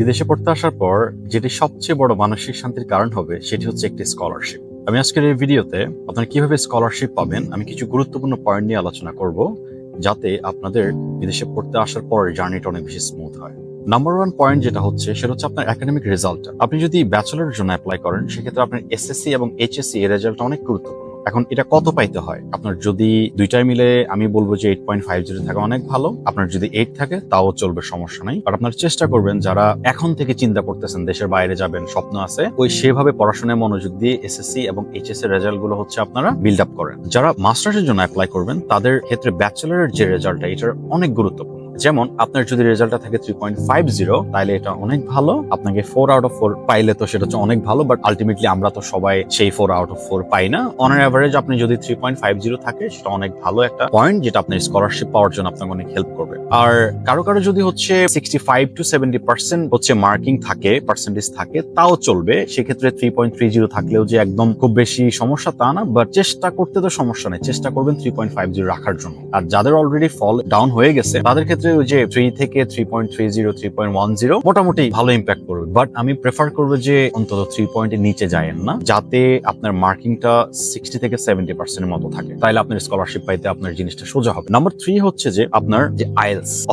বিদেশে পড়তে আসার পর যেটি সবচেয়ে বড় মানসিক শান্তির কারণ হবে, সেটি হচ্ছে একটি স্কলারশিপ আমি আজকের এই ভিডিওতে আপনারা কীভাবে স্কলারশিপ পাবেন, আমি কিছু গুরুত্বপূর্ণ পয়েন্ট নিয়ে আলোচনা করব, যাতে আপনাদের বিদেশে পড়তে আসার পর জার্নিটা অনেক বেশি স্মুথ হয়। নাম্বার ওয়ান পয়েন্ট যেটা হচ্ছে, সেটা হচ্ছে আপনার একাডেমিক রেজাল্ট আপনি যদি ব্যাচেলরের জন্য অ্যাপ্লাই করেন, সেক্ষেত্রে আপনার এসএসসি এবং এইচএসসি এর রেজাল্ট অনেক গুরুত্বপূর্ণ। এখন এটা কত পাইতে হয়? আপনার যদি দুইটাই মিলে আমি বলব যে এইট পয়েন্ট ফাইভ জিরো থাকা অনেক ভালো। আপনার যদি এইট থাকে, তাও চলবে, সমস্যা নাই। আর আপনার চেষ্টা করবেন যারা এখন থেকে চিন্তা করতেছেন, দেশের বাইরে যাবেন, স্বপ্ন আছে, ওই সেভাবে পড়াশোনায় মনোযোগ দিয়ে এসএসসি এবং এইচএস এর রেজাল্টগুলো হচ্ছে আপনারা বিল্ড আপ করেন। যারা মাস্টার্সের জন্য অ্যাপ্লাই করবেন, তাদের ক্ষেত্রে ব্যাচেলরের যে রেজাল্টটা এটার অনেক গুরুত্বপূর্ণ। যেমন আপনার যদি রেজাল্টটা থাকে থ্রি পয়েন্ট ফাইভ জিরো তাহলে এটা অনেক ভালো। আপনাকে ফোর আউট অফ ফোর পাইলে তো সেটা হচ্ছে অনেক ভালো বাট আলটিমেটলি আমরা তো সবাই সেই ফোর আউট অফ ফোর পাই না। অন অ্যাভারেজ আপনি যদি থ্রি পয়েন্ট ফাইভ জিরো থাকে, সেটা অনেক ভালো একটা পয়েন্ট যেটা আপনার স্কলারশিপ পাওয়ার জন্য আপনাকে অনেক হেল্প করবে। আর কারও কারও যদি হচ্ছে sixty five to seventy percent হচ্ছে মার্কিং থাকে পার্সেন্টেজ থাকে, তাও চলবে। সেক্ষেত্রে থ্রি পয়েন্ট থ্রি জিরো থাকলেও যে একদম খুব বেশি সমস্যা তা না বাট চেষ্টা করতে তো সমস্যা নেই। চেষ্টা করবেন থ্রি পয়েন্ট ফাইভ জিরো রাখার জন্য। আর যাদের অলরেডি ফল ডাউন হয়ে গেছে, তাদের ক্ষেত্রে যে থ্রি থেকে three point three zero three point one zero মোটামুটি ভালো ইম্প্যাক্ট করবে। বাট আমি প্রেফার করব যে অন্তত থ্রি পয়েন্টের নিচে না, যাতে আপনার মার্কিংটা সিক্সটি থেকে সেভেন্টি পার্সেন্টের মতো থাকে। তাহলে আপনার স্কলারশিপ পাইতে আপনার জিনিসটা সোজা হবে। নাম্বার থ্রি হচ্ছে যে আপনার যে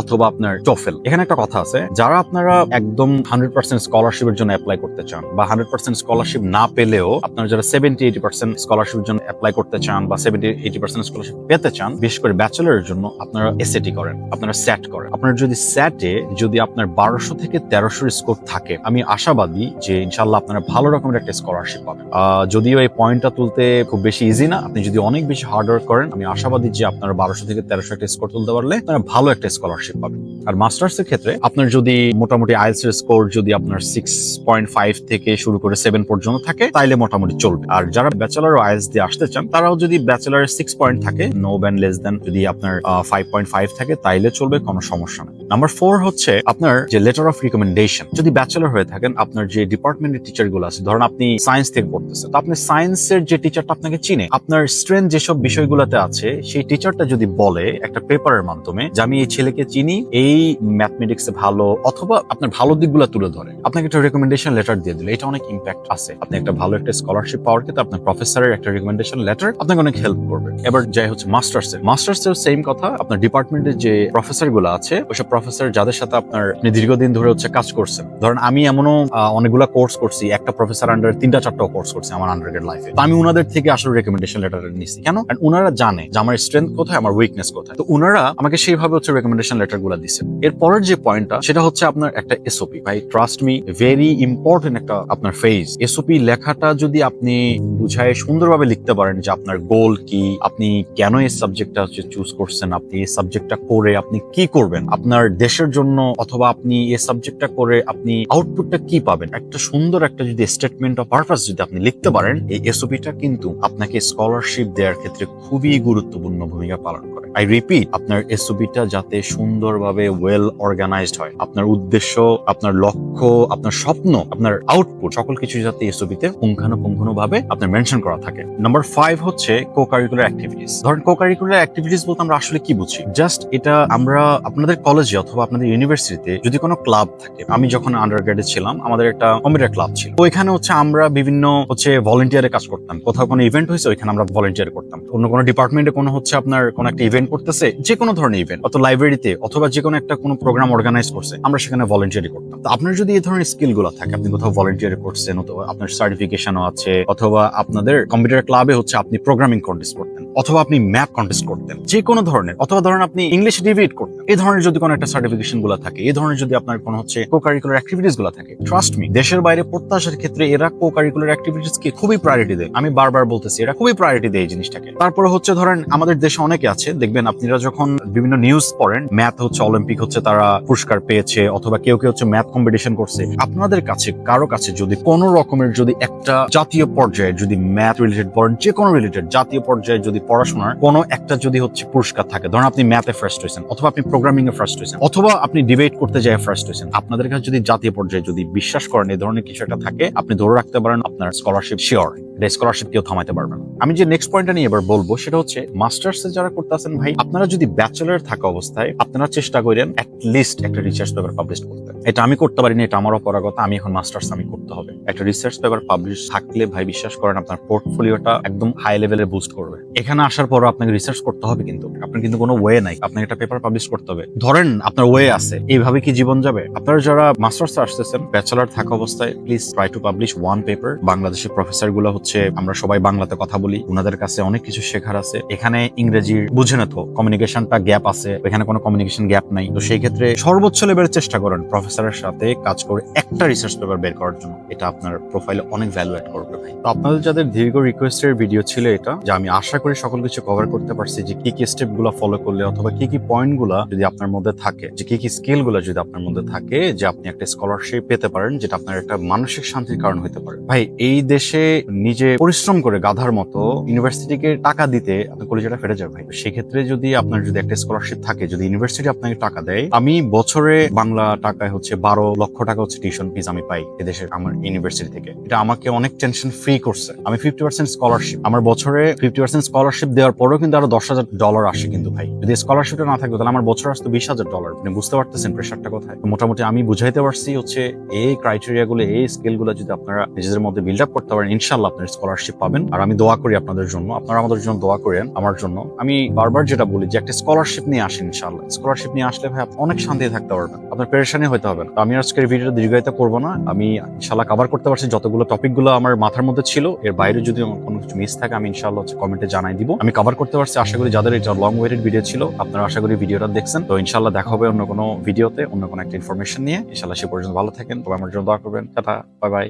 অথবা আপনার টোফেল এখানে একটা কথা আছে, যারা আপনারা একদম হান্ড্রেড পার্সেন্ট স্কলারশিপের জন্য অ্যাপ্লাই করতে চান বা হান্ড্রেড পার্সেন্ট স্কলারশিপ না পেলেও আপনারা যারা সেভেন্টি এইটি পার্সেন্ট স্কলারশিপের জন্য অ্যাপ্লাই করতে চান বা সেভেন্টি এইটি পার্সেন্ট স্কলারশিপ পেতে চান, বিশেষ করে ব্যাচেলারের জন্য আপনারা এসএটি করেন। আপনারা করেন আপনার যদি স্যাটে যদি আপনার বারোশো থেকে তেরোশো স্কোর থাকে, আমি আশাবাদী যে ইনশাল্লাহ আপনারা ভালো রকমের একটা স্কলারশিপ পাবেন। যদিও এই পয়েন্টটা তুলতে খুব বেশি ইজি না, আপনি যদি অনেক বেশি হার্ড ওয়ার্ক করেন, আমি আশাবাদী যে আপনারা বারোশো থেকে তেরোশো একটা স্কোর তুলতে পারলে আপনারা ভালো একটা স্কলারশিপ পাবেন। আর মাস্টার্স এর ক্ষেত্রে আপনার যদি মোটামুটি আইএলস এর স্কোর যদি আপনার সিক্স পয়েন্ট ফাইভ থেকে শুরু করে সেভেন পর্যন্ত থাকে, তাইলে মোটামুটি চলবে। আর যারা ব্যাচেলার ও আইএলস দিয়ে আসতে চান, তারাও যদি ব্যাচেলার সিক্স পয়েন্ট থাকে নো ব্যান লেস দেন যদি আপনার ফাইভ পয়েন্ট ফাইভ থাকে, তাইলে চলবে, কোনো সমস্যা নেই। নাম্বার ফোর হচ্ছে আপনার যে লেটার অফ রিকমেন্ডেশন যদি ব্যাচেলার হয়ে থাকেন, আপনার যে ডিপার্টমেন্টের টিচারগুলো আছে, ধরুন আপনি সায়েন্স থেকে পড়তেছেন, তো আপনি সায়েন্সের যে টিচারটা আপনাকে চিনে, আপনার স্ট্রেন্থ যেসব বিষয়গুলোতে আছে, সেই টিচারটা যদি বলে একটা পেপারের মাধ্যমে যে, আমি এই ছেলেকে চিনি, এই ম্যাথমেটিক্স ভালো অথবা আপনার ভালো দিকগুলো তুলে ধরে। আপনাকে একটা রেকমেন্ডেশন লেটার দিয়ে দিলে। এটা অনেক ইম্প্যাক্ট আছে। আপনি একটা ভালো একটা স্কলারশিপ পাওয়ার ক্ষেত্রে আপনার প্রফেসরের একটা রেকমেন্ডেশন লেটার আপনাকে অনেক হেল্প করবে। এবার যাই হচ্ছে মাস্টার্স এর। মাস্টার্স এর সেম কথা, আপনার ডিপার্টমেন্টের যে প্রফেসরগুলো আছে, ওইসব প্রফেসর যাদের সাথে আপনার আপনি দীর্ঘদিন ধরে হচ্ছে কাজ করছেন। ধরেন আমি এমনও অনেকগুলা কোর্স করছি, একটা প্রফেসর আন্ডার তিনটা চারটা কোর্স করছি আমার আন্ডার লাইফে তো আমি উনাদের থেকে আসলে রেকমেন্ডেশন লেটার নিছি। কেন? উনারা জানে যে আমার স্ট্রেংথ কোথায়, আমার উইকনেস কোথায়। তো ওনারা আমাকে সেইভাবে হচ্ছে রেকমেন্ডেশন লেটারগুলা দিছে এর পরের যে পয়েন্টটা সেটা হচ্ছে আপনার একটা এসওপি ভাই ট্রাস্ট মি ভেরি ইম্পর্টেন্ট একটা আপনার ফেজ এসওপি লেখাটা যদি আপনি বুঝায় সুন্দরভাবে লিখতে পারেন যে আপনার গোল কি, আপনি কেন এই সাবজেক্টটা হচ্ছে চুজ করছেন, আপনি এই সাবজেক্টটা করে আপনি কি করবেন? আপনার দেশের জন্য অথবা আপনি এই সাবজেক্টটা করে আপনি আউটপুটটা কি পাবেন? একটা সুন্দর একটা যদি স্টেটমেন্ট অফ পারপাস যদি আপনি লিখতে পারেন, এই এসওপিটা কিন্তু আপনাকে স্কলারশিপ দেওয়ার ক্ষেত্রে খুবই গুরুত্বপূর্ণ ভূমিকা পালন করে। আই রিপিট আপনার এসওপিটা যাতে সুন্দরভাবে ওয়েল অর্গানাইজড হয়। আপনার উদ্দেশ্য, আপনার লক্ষ্য, আপনার স্বপ্ন, আপনার আউটপুট সকল কিছু যাতে এসওপিতে পুঙ্খানুপুঙ্খানু ভাবে আপনার মেনশন করা থাকে। নাম্বার ফাইভ হচ্ছে কো কারিকুলার অ্যাক্টিভিটিস ধরেন কো কারিকুলার অ্যাক্টিভিটিস বলতে আমরা আসলে কি বুঝি? জাস্ট এটা আমরা আপনাদের কলেজে অথবা আপনাদের ইউনিভার্সিটিতে যদি কোনো ক্লাব থাকে, আমি যখন আন্ডার ছিলাম, আমাদের একটা কম্পিউটার ক্লাব ছিল। তো ওইখানে হচ্ছে আমরা বিভিন্ন হচ্ছে ভলেন্টিয়ারে কাজ করতাম। কোথাও কোনো ইভেন্ট হয়েছে, ওইখানে আমরা ভলেন্টিয়ার করতাম। অন্য কোনো ডিপার্টমেন্টে কোনো হচ্ছে আপনার কোনো একটা ইভেন্ট করতেছে যে কোনো ধরনের ইভেন্ট অত লাইব্রেরিতে অথবা যে কোনো একটা কোনো প্রোগ্রাম অর্গানাইজ করছে, আমরা সেখানে ভলেন্টিয়ারি করতাম। তো আপনার যদি এই ধরনের স্কিলগুলো থাকে, আপনি কোথাও ভলেন্টিয়ারি করছেন, অথবা আপনার সার্টিফিকেশনও আছে, অথবা আপনাদের কম্পিউটার ক্লাবে হচ্ছে আপনি প্রোগ্রামিং কন্টেস্ট করতেন, অথবা আপনি ম্যাথ কন্টেস্ট করতেন যে কোনো ধরনের, অথবা ধরেন আপনি ইংলিশ ডিবেট করতেন, এই ধরনের যদি কোনো একটা সার্টিফিকেশনগুলো থাকে, এই ধরনের যদি আপনার কোনো হচ্ছে কো কারিকুলার অ্যাক্টিভিটিসগুলো থাকে ট্রাস্ট মি দেশের বাইরে প্রত্যাশার ক্ষেত্রে এরা কো কারিকুলার অ্যাক্টিভিটিস কে খুবই প্রায়োরিটি দেয়। আমি বারবার বলতেছি, এরা খুবই প্রায়োরিটি দেয় এই জিনিসটাকে। তারপরে হচ্ছে ধরেন আমাদের দেশে অনেকে আছে, দেখবেন আপনারা যখন বিভিন্ন নিউজ পড়েন ম্যাথ হচ্ছে অলিম্পিক হচ্ছে তারা পুরস্কার পেয়েছে, অথবা কেউ কেউ হচ্ছে ম্যাথ কম্পিটিশন করছে। আপনাদের কাছে, কারও কাছে যদি কোনো রকমের যদি একটা জাতীয় পর্যায়ে যদি ম্যাথ রিলেটেড বলেন যে কোনো রিলেটেড জাতীয় পর্যায়ে যদি পড়াশোনার কোনো একটা যদি হচ্ছে পুরস্কার থাকে, ধরুন আপনি ম্যাথে ফার্স্ট হয়েছেন, অথবা আপনি প্রোগ্রামিং এ ফার্স্ট হয়েছেন, অথবা আপনি ডিবেট করতে যায় ফার্স্ট হয়েছেন, আপনাদের কাছে যদি জাতীয় পর্যায়ে যদি বিশ্বাস করেন এই ধরনের কিছু একটা থাকে, আপনি ধরে রাখতে পারেন আপনার স্কলারশিপ শিওর এটা স্কলারশিপ কেউ থামাইতে পারবে না। আমি যে নেক্সট পয়েন্টটা নিয়ে এবার বলব, সেটা হচ্ছে মাস্টার্স যারা করতেছেন ভাই, আপনারা যদি ব্যাচেলার থাকা অবস্থায় আপনারা চেষ্টা করেন লিস্ট একটা রিসার্চ পেপার পাবলিশ করতে। এটা আমি করতে পারিনি, এটা আমার অপরাগতা আমি এখন মাস্টার্স আমি করতে হবে। একটা রিসার্চ পেপার পাবলিশ থাকলে ভাই বিশ্বাস করেন আপনার পোর্টফোলিওটা একদম হাই লেভেলে বুস্ট করবে। এখানে আসার পরও আপনাকে রিসার্চ করতে হবে কিন্তু, আপনার কিন্তু কোনো ওয়ে নাই। আপনাকে একটা পেপার পাবলিশ করতে হবে। ধরেন আপনার ওয়ে আছে, এইভাবে কি জীবন যাবে? আপনারা যারা মাস্টার্স আসতেছেন ব্যাচেলার থাকা অবস্থায় please try to publish one paper বাংলাদেশের প্রফেসরগুলো হচ্ছে, আমরা সবাই বাংলাতে কথা বলি ওনাদের কাছে অনেক কিছু শেখার আছে। এখানে ইংরেজির বুঝে না তো কমিউনিকেশনটা গ্যাপ আছে, এখানে কোনো কমিউনিকেশন গ্যাপ নাই। তো সেই ক্ষেত্রে সর্বোচ্চ লেভেলের চেষ্টা করেন প্রফেসরের সাথে কাজ করে একটা রিসার্চ পেপার বের করার জন্য। এটা আপনার প্রোফাইলে অনেক ভ্যালু অ্যাড করবে ভাই। তো আপনাদের যাদের দীর্ঘ রিকোয়েস্টের ভিডিও ছিল এটা, যে আমি আশা করি সকল কিছু কভার করতে পারছি যে কি কি স্টেপগুলো ফলো করলে অথবা কি কি পয়েন্টগুলা যদি আপনার মধ্যে থাকে, যে কি কি স্কিলগুলো যদি আপনার মধ্যে থাকে যে আপনি একটা স্কলারশিপ পেতে পারেন, যেটা আপনার একটা মানসিক শান্তির কারণ হতে পারে। ভাই, এই দেশে নিজে পরিশ্রম করে গাধার মতো ইউনিভার্সিটিকে টাকা দিতে আপনার কলেজটা ফেটে যাবে ভাই। সেক্ষেত্রে যদি আপনার যদি একটা স্কলারশিপ থাকে, যদি ইউনিভার্সিটি আপনাকে টাকা দেয়, আমি বছরে বাংলা টাকায় হচ্ছে বারো লক্ষ টাকা হচ্ছে টিউশন ফিস আমি পাই এদেশের আমার ইউনিভার্সিটি থেকে। এটা আমাকে অনেক টেনশন ফ্রি করছে। আমি ফিফটি পার্সেন্ট স্কলারশিপ আমার বছরে ফিফটি পার্সেন্ট স্কলারশিপ দেওয়ার পরেও কিন্তু আরও দশ হাজার ডলার আসে কিন্তু ভাই। যদি স্কলারশিপটা না থাকতো, তাহলে আমার বছর আসতো বিশ হাজার ডলার আপনি বুঝতে পারতেছেন প্রেশারটা কোথায়? মোটামুটি আমি বুঝাইতে পারছি হচ্ছে এই ক্রাইটেরিয়া গুলো, এই স্কিলগুলো যদি আপনারা নিজেদের মধ্যে বিল্ড আপ করতে পারেন ইনশাল্লাহ আপনার স্কলারশিপ পাবেন। আর আমি দোয়া করি আপনাদের জন্য, আপনারা আমাদের জন্য দোয়া করেন আমার জন্য। আমি বারবার যেটা বলি যে একটা স্কলারশিপ নিয়ে আসেন ইনশাল্লাহ স্কলারশিপ নিয়ে আসলে ভাই অনেক শান্তি থাকতে পারবেন। আপনার পেরেশানি হতে হবে আমি আজকের ভিডিওটা দীর্ঘায়িত করব না। আমি ইনশাল্লাহ কভার করতে পারছি। যতগুলো টপিকগুলো আমার মাথার মধ্যে ছিল, এর বাইরে যদি কোনো কিছু মিস থাকে, আমি ইনশাল্লাহ কমেন্টে জানাই দিব। আমি কভার করতে পারছি। আশা করি যাদের এটা লং ওয়েটেড ভিডিও ছিল, আপনারা আশা করি ভিডিওটা দেখছেন। তো ইনশাল্লাহ দেখা হবে অন্য কোনো ভিডিওতে অন্য কোনো একটা ইনফরমেশন নিয়ে। ইনশাল্লাহ সে পর্যন্ত ভালো থাকেন। তবে আমার জন্য দোয়া করবেন। Tata bye bye